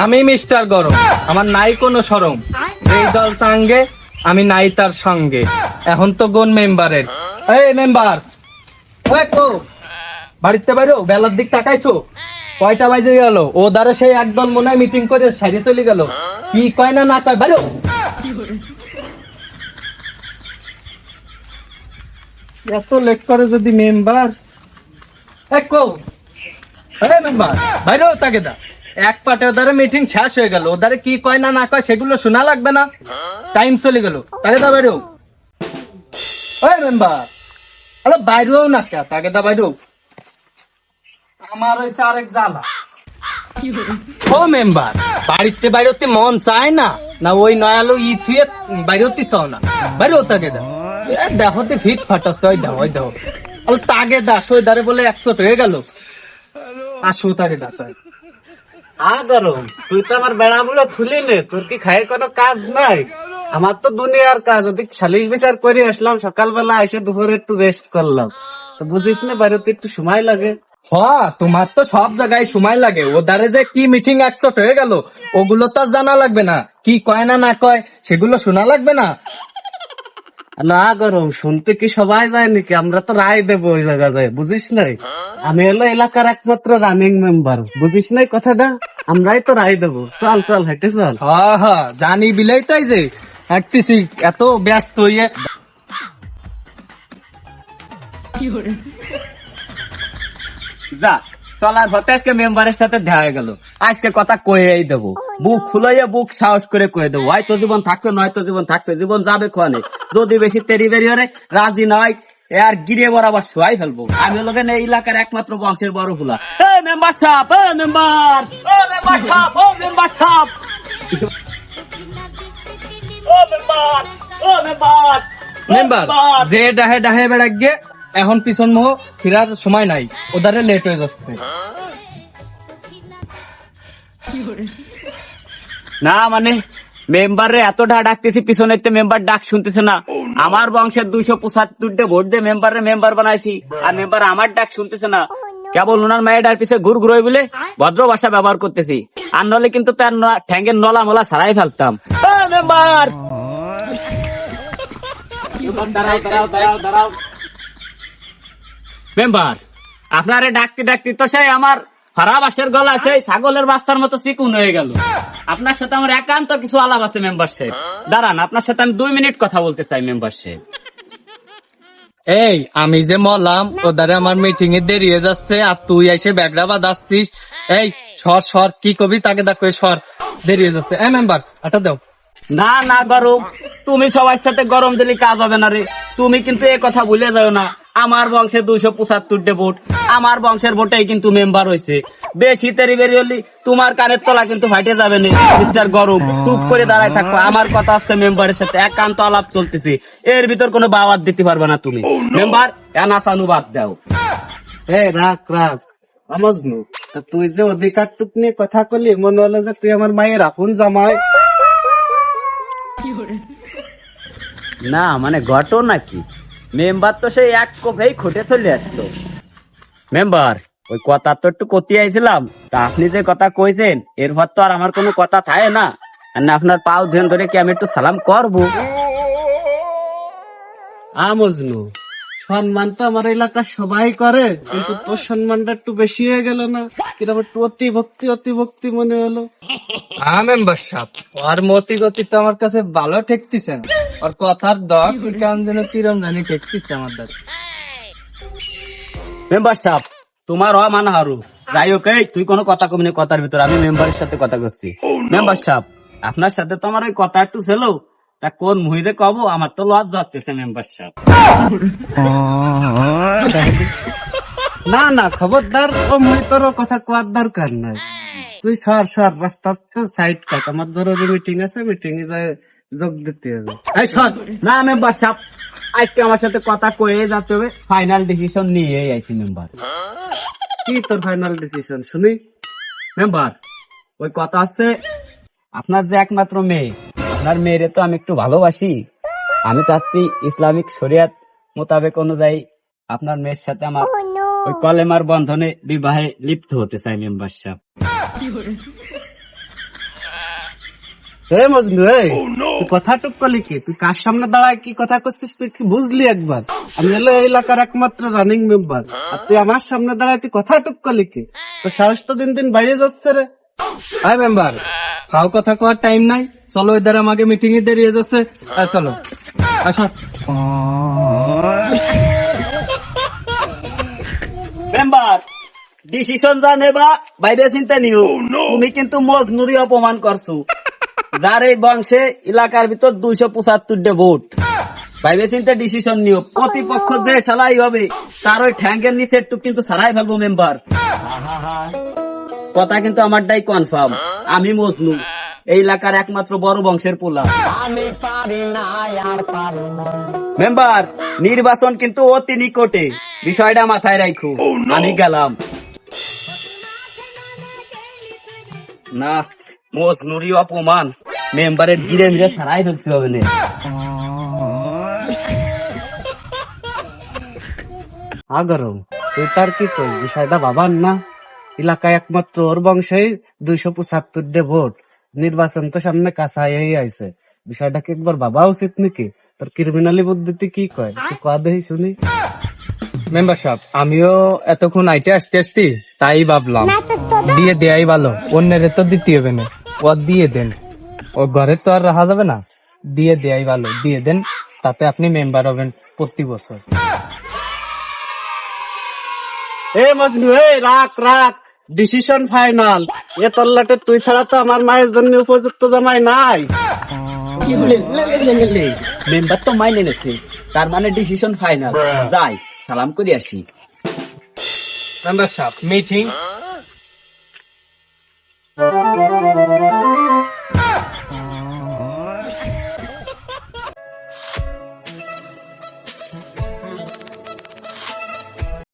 আমি মিস্টার গরম। আমার নাই কোনো সরম। এই দল চাঙ্গে, আমি নাই তার সঙ্গে। এখন তো কোন মেম্বারের। এই মেম্বার বাড়িতে বাইরো, বেলার দিক তাকাইছো? কয়টা বাজে গেল? ও দ্বারা সেই একদল মনে হয় মিটিং করে সাইডে চলে গেল। কি কয় না না কয়, বাইরো। এত লেট করে যদি মেম্বার। এক কো আরে মেম্বার, বাইরে তাকে দা। এক পাটে ওদারে মিটিং শেষ হয়ে গেল। ওদারে কি কয় না না কয় সেগুলো শোনা লাগবে না। টাইম চলে গেল। তাকে দা বাইরেও। ওই মেম্বার। আরে বাইরেও না কে? তাকে দা বাইরেও। আমার হয়েছে আরেক জ্বালা। ও মেম্বার, বাড়িতে বাইরেতে মন চায় না? না ওই নয়ালো ই থুয়ে বাইরেতে চাও না? বাইরেও তাকে দা। এ দেখতে ফিট ফাটাস, ওই দাও ওই দাও। আরে তাগে দা সই দারে বলে একশো হয়ে গেল। আসো তাকে দা, তাই। আ গরম তুই তো আমার নে, তোর কি কোনো কাজ নাই? আমার তো দুনিয়ার কাজ ওদিক বিচার করে আসলাম, সকালবেলা এসে দুপুরে একটু রেস্ট করলাম। তো বুঝিস না বাইরেতে একটু সময় লাগে। হ, তোমার তো সব জায়গায় সময় লাগে। ও দ্বারে যে কি মিটিং একশো হয়ে গেল, ওগুলো তো আর জানা লাগবে না। কি কয় না না কয়, সেগুলো শোনা লাগবে না। না গরম শুনতে কি সবাই যায় নাকি? আমরা তো রায় দেবো ওই জায়গা যায় বুঝিস নাই? আমি হলো এলাকার একমাত্র রানিং মেম্বার বুঝিস নাই কথাটা? আমরাই তো রায় দেবো। চল চল হেঁটে চল। হ হ জানি বিলাই তাই যে হাঁটতেছি এত ব্যস্ত হইয়ে। যা চলার পথে আজকে মেম্বারের সাথে দেখা হয়ে গেল। আজকে কথা কয়েই দেবো। বুক খুলাইয়া বুক সাহস করে কয়ে দেবো। হয়তো জীবন থাকবে নয়তো জীবন থাকবে জীবন যাবে খোয়ানে যদি বেশি তেরি বেরি হরে রাজি নয় আর গিরে বরাবর শোয়াই ফেলব। আমি হলো এই এলাকার একমাত্র বংশের বড় ফুলা। মেম্বার এ মেম্বার মেম্বার ও মেম্বার মেম্বার। যে ডাহে ডাহে বেড়াক গে এখন পিছন মোহ ফিরার সময় নাই। ওদারে লেট হয়ে যাচ্ছে। না মানে মেম্বারে এত ডাকতেছি পিছনে মেম্বার ডাক শুনতেছে না। আমার বংশের দুইশো পঁচাত্তরটা ভোট দিয়ে মেম্বারে মেম্বার বানাইছি আর মেম্বার আমার ডাক শুনতেছে না। কেবল ওনার মায়ের ডাক পিছিয়ে ঘুর ঘুরোই বলে ভদ্র ভাষা ব্যবহার করতেছি। আর নলে কিন্তু তার ন- ঠ্যাঙ্গের নলা মলা ছাড়াই ফেলতাম। মেম্বার দাঁড়াও দাঁড়াও দাঁড়াও দাঁড়াও। মেম্বার আপনারে ডাকতে ডাকতে তো সেই আমার ফারাবাসের গলা সেই ছাগলের বাচ্চার মতো চিকুন হয়ে গেল। আপনার সাথে আমার একান্ত কিছু আলাপ আছে মেম্বার সাহেব। দাঁড়ান আপনার সাথে আমি দুই মিনিট কথা বলতে চাই মেম্বার সাহেব। এই আমি যে মলাম ওদারে আমার মিটিং এ দেরি হয়ে যাচ্ছে আর তুই এসে ব্যাগরা বাঁধাচ্ছিস। এই সর সর কি কবি তাকে দেখো সর দেরি হয়ে যাচ্ছে। এ মেম্বার এটা দাও। না না গরম। তুমি সবার সাথে গরম দিলে কাজ হবে না রে। তুমি কিন্তু এ কথা ভুলে যাও না। আমার বংশে দুইশো পঁচাত্তরটে ভোট। আমার বংশের ভোটেই কিন্তু মেম্বার হয়েছে বেশি তেরি বেরি হলি তোমার কানের তলা কিন্তু ফাইটে যাবে না মিস্টার গরম। চুপ করে দাঁড়ায় থাকব আমার কথা হচ্ছে মেম্বারের সাথে একান্ত আলাপ চলতেছে। এর ভিতর কোনো বাবাদ দিতে পারবে না তুমি। মেম্বার এনাসানু বাদ দাও। এ রাখ রাখ আমজনু তা তুই যে অধিকার টুক নিয়ে কথা করলি মনে হলো যে তুই আমার মায়ের আপন জামাই। না মানে ঘটনা কি মেম্বার তো সেই এক কোপেই খুঁটে চলে আসলো। মেম্বার, ওই কথা তো একটু কতি আইছিলাম, তা আপনি যে কথা কইছেন এরপর তো আর আমার কোনো কথা থাকে না। আর না আপনার পাও ধরে কি আমি একটু সালাম করব? আমজনু। সম্মান তো আমার এলাকার সবাই করে কিন্তু তোর সম্মানটা একটু বেশি হয়ে গেল না। কীরকম একটু অতি ভক্তি অতি ভক্তি মনে হলো। হ্যাঁ মেম্বার সাহেব। ওর মতি গতি তো আমার কাছে ভালো ঠেকতিছে না। ওর কথার দক কেমন যেন কিরম জানি ঠেকতিছে আমার দ্বারা মেম্বার সাহেব তোমার অ মানা হারু। যাই হোক এই, তুই কোনো কথা কমনি কথার ভিতর আমি মেম্বারের সাথে কথা করছি। মেম্বার সাহেব আপনার সাথে তো আমার ওই কথা একটু ছিল। তা কোন মুহিদে কব? আমার তো লজ যাচ্ছে মেম্বার সাহেব না না খবরদার ও মুই তোর কথা কোয়ার দরকার নাই। তুই সর সর রাস্তা সাইড কাট আমার জরুরি মিটিং আছে মিটিং এ যায় যোগ দিতে হবে। এই শোন, না মেম্বার সাহেব আজকে আমার সাথে কথা কয়ে যেতে হবে ফাইনাল ডিসিশন নিয়ে আইছি মেম্বার কি তোর ফাইনাল ডিসিশন শুনি। মেম্বার ওই কথা আছে আপনার যে একমাত্র মেয়ে আপনার মেয়েরে তো আমি একটু ভালোবাসি। আমি চাচ্ছি ইসলামিক শরিয়াত মোতাবেক অনুযায়ী আপনার মেয়ের সাথে আমার ওই কলেমার বন্ধনে বিবাহে লিপ্ত হতে চাই মেম্বার সাহেব। হে মজনু এই তুই কথা টুক করলি কি? তুই কার সামনে দাঁড়ায় কি কথা করছিস? তুই কি বুঝলি একবার? আমি হলো এই এলাকার একমাত্র রানিং মেম্বার আর তুই আমার সামনে দাঁড়ায় তুই কথা টুক করলি কি? তো সাহস তো দিন দিন বাইরে যাচ্ছে রে। হ্যাঁ মেম্বার। কাউ কথা কোয়ার টাইম নাই। চলো এদের আমাকে মিটিং এ দেরিয়ে যাচ্ছে। চলো। আসো মেম্বার ডিসিশন যা নেবা বাইরে চিন্তা নিও। তুমি কিন্তু মজনুরি অপমান করছ। যার এই বংশে এলাকার ভিতর দুইশো পঁচাত্তরটা ভোট। বাইরে চিন্তা ডিসিশন নিও। প্রতিপক্ষ যে সালাই হবে তার ওই ঠ্যাঙ্গের নিচে একটু কিন্তু সারাই ফেলব মেম্বার কথা কিন্তু আমারটাই কনফার্ম আমি মজনু। এই এলাকার একমাত্র বড় বংশের পোলা। মেম্বার নির্বাচন কিন্তু অতি নিকটে। বিষয়টা মাথায় রাখো আমি গেলাম। না মোজ নুরি অপমান। মেম্বারের গিরে মিরে সারাই ফেলতে হবে না। আগরম তুই তার কি কই? বিষয়টা বাবার না। এলাকায় একমাত্র ওর বংশেই দুইশো পঁচাত্তর ডে ভোট। নির্বাচন তো সামনে কাছাই আইছে। বিষয়টা কি একবার ভাবা উচিত নাকি? তোর ক্রিমিনালি বুদ্ধিতে কি কয়? কয়া দেহি শুনি। মেম্বার সাহেব আমিও এতক্ষণ আইটে আসতে আসতে তাই ভাবলাম দিয়ে দেয়াই ভালো অন্যের তো দিতে হবে না। ও দিয়ে দেন। ও ঘরে তো আর রাখা যাবে না। দিয়ে দেয়াই ভালো দিয়ে দেন তাতে আপনি মেম্বার হবেন প্রতি বছর। এ মজনু এ রাখ রাখ। ডিসিশন ফাইনাল এ তল্লাটে তুই ছাড়া তো আমার মায়ের জন্য উপযুক্ত জামাই নাই। কি বলে মেম্বার তো মাইনে নেছে। তার মানে ডিসিশন ফাইনাল যাই সালাম করে আসি। মেম্বার সাহেব মিটিং